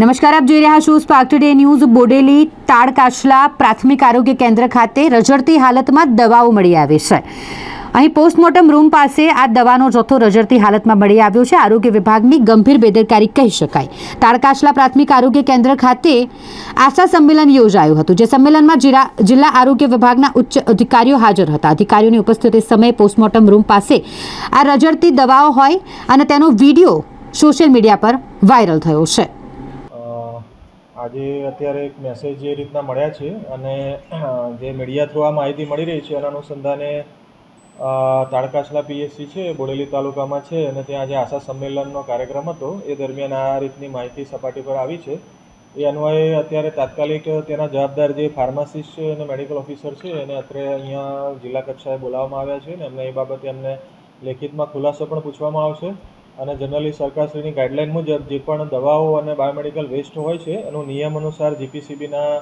નમસ્કાર, આપ જોઈ રહ્યા છો spark today news Bodeli, Tadkachhala પ્રાથમિક આરોગ્ય કેન્દ્ર ખાતે રજડતી હાલતમાં દવાઓ મળી આવી છે. અહીં પોસ્ટમોર્ટમ રૂમ પાસે આ દવાનો જથ્થો રજડતી હાલતમાં મળી આવ્યો છે. આરોગ્ય વિભાગની ગંભીર બેદરકારી કહી શકાય. તાડકાશલા પ્રાથમિક આરોગ્ય કેન્દ્ર ખાતે આશા સંમેલન યોજાયું હતું, જે સંમેલનમાં જિલ્લા આરોગ્ય વિભાગના ઉચ્ચ અધિકારીઓ હાજર હતા. અધિકારીઓની ઉપસ્થિતિ સમયે પોસ્ટમોર્ટમ રૂમ પાસે આ રજડતી દવાઓ હોય અને તેનો વીડિયો સોશિયલ મીડિયા પર વાયરલ થયો છે. આજે અત્યારે એક મેસેજ જે રીતના મળ્યા છે અને જે મીડિયા થ્રુ આ માહિતી મળી રહી છે એના અનુસંધાને તાડકાછલા પીએસસી છે, બોડેલી તાલુકામાં છે અને ત્યાં આજે આશા સંમેલનનો કાર્યક્રમ હતો. એ દરમિયાન આ રીતની માહિતી સપાટી પર આવી છે. એ અન્વયે અત્યારે તાત્કાલિક તેના જવાબદાર જે ફાર્માસિસ્ટ છે અને મેડિકલ ઓફિસર છે એને અત્યારે અહીંયા જિલ્લા કક્ષાએ બોલાવવામાં આવ્યા છે અને એમને એ બાબતે એમને લેખિતમાં ખુલાસો પણ પૂછવામાં આવશે. અને જનરલી સરકારશ્રીની ગાઈડલાઇન મુજબ જે પણ દવાઓ અને બાયોમેડિકલ વેસ્ટ હોય છે, એનો નિયમ અનુસાર જીપીસીબીના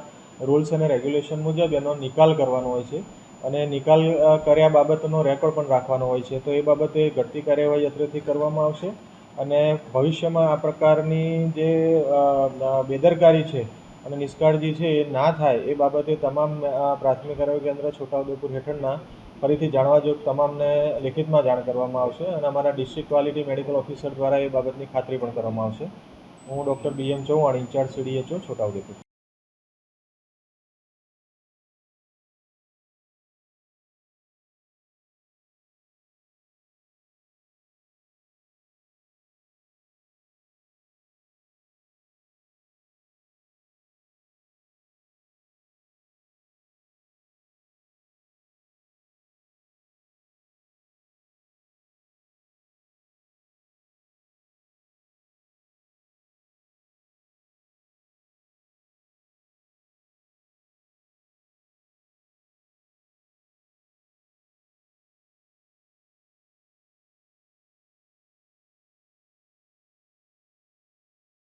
રૂલ્સ અને રેગ્યુલેશન મુજબ એનો નિકાલ કરવાનો હોય છે. અને નિકાલ કર્યા બાબતનો રેકોર્ડ પણ રાખવાનો હોય છે. તો એ બાબતે ઘટતી કાર્યવાહી અત્રેથી કરવામાં આવશે. અને ભવિષ્યમાં આ પ્રકારની જે બેદરકારી છે અને નિષ્કાળજી છે એ ના થાય એ બાબતે તમામ પ્રાથમિક આરોગ્ય કેન્દ્ર છોટાઉદેપુર હેઠળના ફરીથી જાણવા જોગ તમામને લેખિતમાં જાણ કરવામાં આવશે અને અમારા ડિસ્ટ્રિક્ટ ક્વોલિટી મેડિકલ ઓફિસર દ્વારા એ બાબતની ખાતરી પણ કરવામાં આવશે. હું doctor B M Chauhan, incharge CDHO, Chhota Udepur.